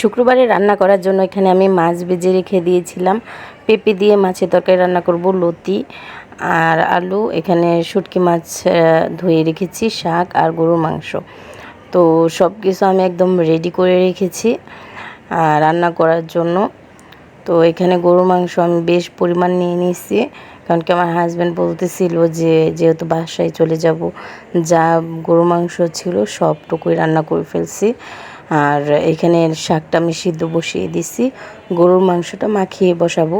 শুক্রবারে রান্না করার জন্য এখানে আমি মাছ ভেজে রেখে দিয়েছিলাম। পেঁপে দিয়ে মাছের তরকারি রান্না করব, লতি আর আলু। এখানে শুটকি মাছ ধুয়ে রেখেছি, শাক আর গরুর মাংস। তো সব কিছু আমি একদম রেডি করে রেখেছি রান্না করার জন্য। তো এখানে গরুর মাংস আমি বেশ পরিমাণ নিয়ে নিয়েছি, কারণ কি আমার হাজব্যান্ড বলতেছিল যে, যেহেতু বাসায় চলে যাব, যা গরুর মাংস ছিল সবটুকুই রান্না করে ফেলছি। আর এখানে শাকটা আমি সিদ্ধ বসিয়ে দিছি। গরুর মাংসটা মাখিয়ে বসাবো।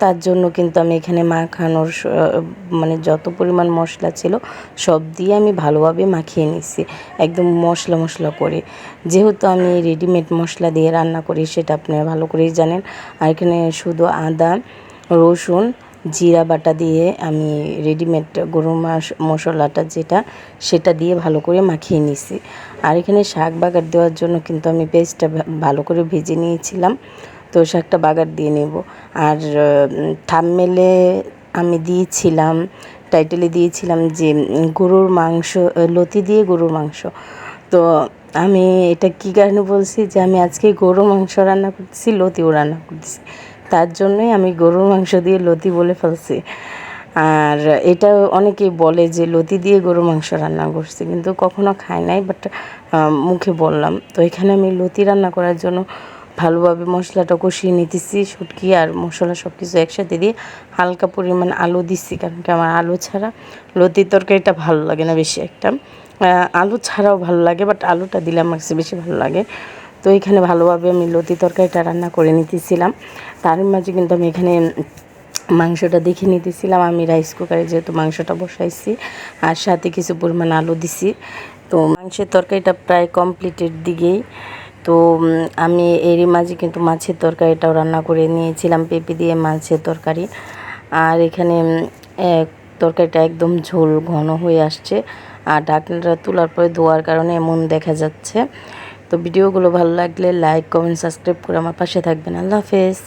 তার জন্য কিন্তু আমি এখানে মাখানোর মানে যত পরিমাণ মশলা ছিল, সব দিয়ে আমি ভালোভাবে মাখিয়ে নিছি। একদম মশলা মশলা করে। যেহেতু আমি রেডিমেড মশলা দিয়ে রান্না করি, সেটা আপনারা ভালো করেই জানেন। আর এখানে শুধু আদা, রসুন, জিরা বাটা দিয়ে আমি রেডিমেড গরু মাস মশলাটা যেটা, সেটা দিয়ে ভালো করে মাখিয়ে নিছি। আর এখানে শাক বাগার দেওয়ার জন্য কিন্তু আমি পেস্টটা ভালো করে ভেজে নিয়েছিলাম। তো শাকটা বাগার দিয়ে নেব। আর থামমেলে আমি দিয়েছিলাম টাইটেলে দিয়েছিলাম যে গরুর মাংস লতি দিয়ে গরুর মাংস। তো আমি এটা কী কারণে বলছি যে, আমি আজকে গরুর মাংস রান্না করতেছি, লতিও রান্না করতেছি। তার জন্যই আমি গরুর মাংস দিয়ে লতি বলে ফেলছি। আর এটা অনেকেই বলে যে লতি দিয়ে গরু মাংস রান্না করছি, কিন্তু কখনো খাই নাই বাট মুখে বললাম। তো এখানে আমি লতি রান্না করার জন্য ভালোভাবে মশলাটা কষিয়ে নিতেছি, শুটকি আর মশলা সব কিছু একসাথে দিয়ে হালকা পরিমাণ আলু দিচ্ছি কারণ কি আমার আলু ছাড়া লতির তরকারিটা ভালো লাগে না বেশি একটা। আলু ছাড়াও ভালো লাগে বাট আলুটা দিলে আমার কাছে বেশি ভালো লাগে। তো এখানে ভালোভাবে আমি লতি তরকারিটা রান্না করে নিতেছিলাম। তার মাঝে কিন্তু আমি এখানে মাংসটা দেখে নিতেছিলাম, আমি রাইস কুকারে যেহেতু মাংসটা বসাইছি, আর সাথে কিছু পরিমাণ আলু দিছি। তো মাংসের তরকারিটা প্রায় কমপ্লিটের দিকেই। তো আমি এরই মাঝে কিন্তু মাছের তরকারিটাও রান্না করে নিয়েছিলাম, পেঁপে দিয়ে মাছের তরকারি। আর এখানে তরকারিটা একদম ঝোল ঘন হয়ে আসছে, আর ঢাকনাটা তোলার পরে ধোয়ার কারণে এমন দেখা যাচ্ছে। তো ভিডিওগুলো ভালো লাগলে লাইক কমেন্ট সাবস্ক্রাইব করে আমার পাশে থাকবেন। আল্লাহ হাফেজ।